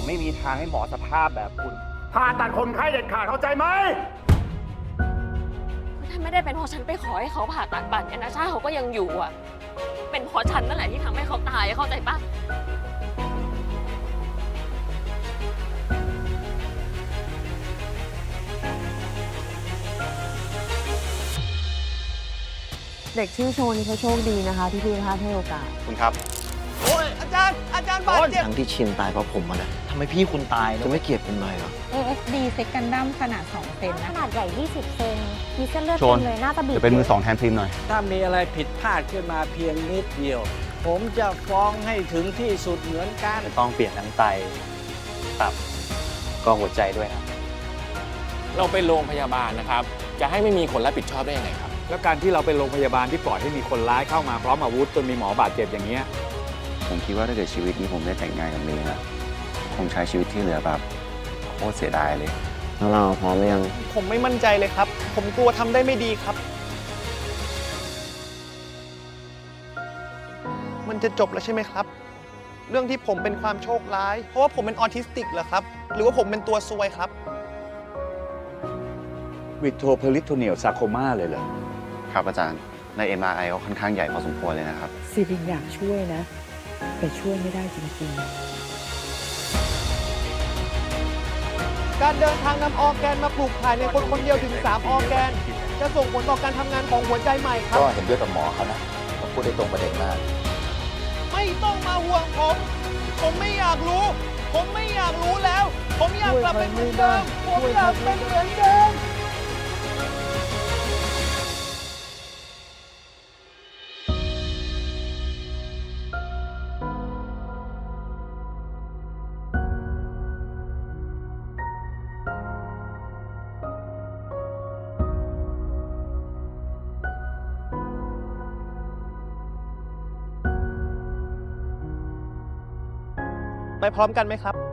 ผมไม่มีทางให้หมอสภาพแบบคุณผ่าตัดคนไข้เด็ดขาดเข้าใจไหม ถ้าไม่ได้เป็นเพราะฉันไปขอให้เขาผ่าตัดบัตรเนี่ยนะชาเขาก็ยังอยู่อะ เป็นเพราะฉันนั่นแหละที่ทำให้เขาตายเข้าใจปะเด็กชื่อโชว์นี่เขาโชคดีนะคะที่พี่พาให้โอกาส คุณครับโอ้ยอาจารย์ อาจารย์บาดเจ็บ ทั้งที่ชินตายเพราะผมอะนะทำไมพี่คุณตายจะไม่เกลียดผมหน่อยเหรอ ASD เซ็กกันดั้มขนาด 2 เซนขนะคะนาดใหญ่ 20 เซน มีเส้นเลือดโชนเต็มเลยน่าจะบีบ จะเป็นมือสองแทนฟิล์มหน่อย ถ้ามีอะไรผิดพลาดขึ้นมาเพียงนิดเดียว ผมจะฟ้องให้ถึงที่สุดเหมือนกัน ต้องเปลี่ยนทั้งไตตับก็หัวใจด้วยนะเราเป็นโรงพยาบาลนะครับ จะให้ไม่มีคนรับผิดชอบได้ยังไงครับ แล้วการที่เราเป็นโรงพยาบาลที่ปล่อยให้มีคนร้ายเข้ามาพร้อมอาวุธจนมีหมอบาดเจ็บอย่างเงี้ย ผมคิดว่าถ้าเกิดชีวิตนี้ผมได้แต่งงานกับเมย์อะคงใช้ชีวิตที่เหลือแบบโคตรเสียดายเลย แล้วเราพร้อมหรือยัง ผมไม่มั่นใจเลยครับ ผมกลัวทำได้ไม่ดีครับ มันจะจบแล้วใช่ไหมครับ เรื่องที่ผมเป็นความโชคร้าย เพราะว่าผมเป็นออทิสติกเหรอครับ หรือว่าผมเป็นตัวซวยครับ วิโทเพลิโทเนียลซาโคมาเลยเหรอ ครับอาจารย์ใน MRI ก็ค่อนข้างใหญ่พอสมควรเลยนะครับ สิรินอยากช่วยนะ แต่ช่วยไม่ได้จริงๆ การเดินทางนำออร์แกนมาปลูกถ่ายในคนคนเดียวถึง 3 ออร์แกน จะส่งผลต่อการทำงานของหัวใจใหม่ครับ ก็เห็นด้วยกับหมอเขานะเขาพูดได้ตรงประเด็นมาก ไม่ต้องมาห่วงผม ผมไม่อยากรู้ ผมไม่อยากรู้แล้ว ผมอยากกลับเป็นเหมือนเดิม ผมอยากเป็นเหมือนเดิม ไปพร้อมกันไหมครับ